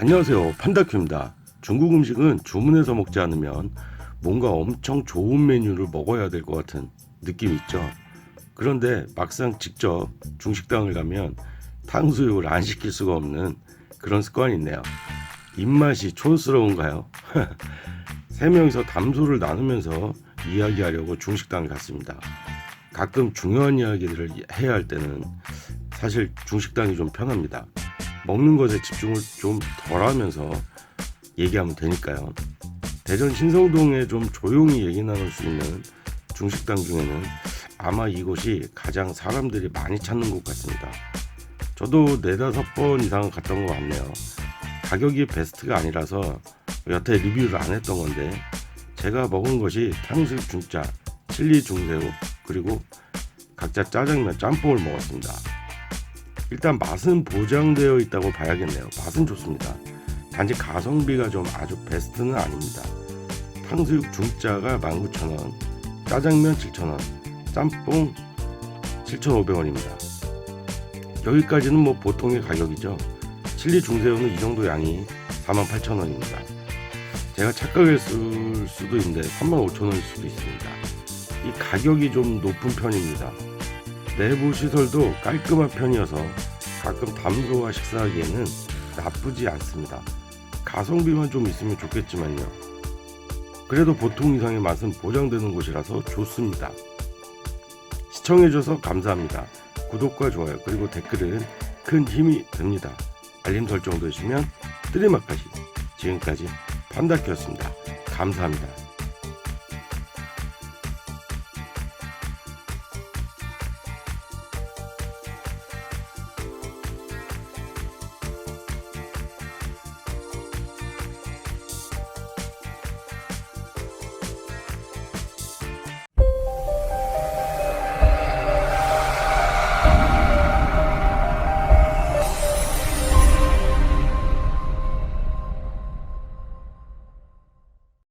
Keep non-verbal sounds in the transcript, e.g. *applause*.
안녕하세요. 판다큐입니다. 중국 음식은 주문해서 먹지 않으면 뭔가 엄청 좋은 메뉴를 먹어야 될 것 같은 느낌 있죠. 그런데 막상 직접 중식당을 가면 탕수육을 안 시킬 수가 없는 그런 습관이 있네요. 입맛이 촌스러운가요? *laughs* 세 명이서 담소를 나누면서 이야기하려고 중식당을 갔습니다. 가끔 중요한 이야기들을 해야 할 때는 사실 중식당이 좀 편합니다. 먹는 것에 집중을 좀 덜 하면서 얘기하면 되니까요. 대전 신성동에 좀 조용히 얘기 나눌 수 있는 중식당 중에는 아마 이곳이 가장 사람들이 많이 찾는 곳 같습니다. 저도 네다섯 번 이상 갔던 것 같네요. 가격이 베스트가 아니라서 여태 리뷰를 안 했던 건데 제가 먹은 것이 탕수육 중짜, 칠리 중새우, 그리고 각자 짜장면 짬뽕을 먹었습니다. 일단 맛은 보장되어 있다고 봐야겠네요. 맛은 좋습니다. 단지 가성비가 좀 아주 베스트는 아닙니다. 탕수육 중짜가 19,000원, 짜장면 7,000원, 짬뽕 7,500원입니다. 여기까지는 뭐 보통의 가격이죠. 칠리 중새우는 이 정도 양이 48,000원입니다. 제가 착각했을 수도 있는데 35,000원일 수도 있습니다. 이 가격이 좀 높은 편입니다. 내부 시설도 깔끔한 편이어서 가끔 담소와 식사하기에는 나쁘지 않습니다. 가성비만 좀 있으면 좋겠지만요. 그래도 보통 이상의 맛은 보장되는 곳이라서 좋습니다. 시청해주셔서 감사합니다. 구독과 좋아요 그리고 댓글은 큰 힘이 됩니다. 알림 설정도 해주시면 뜨리맛까지 지금까지 판다키였습니다. 감사합니다.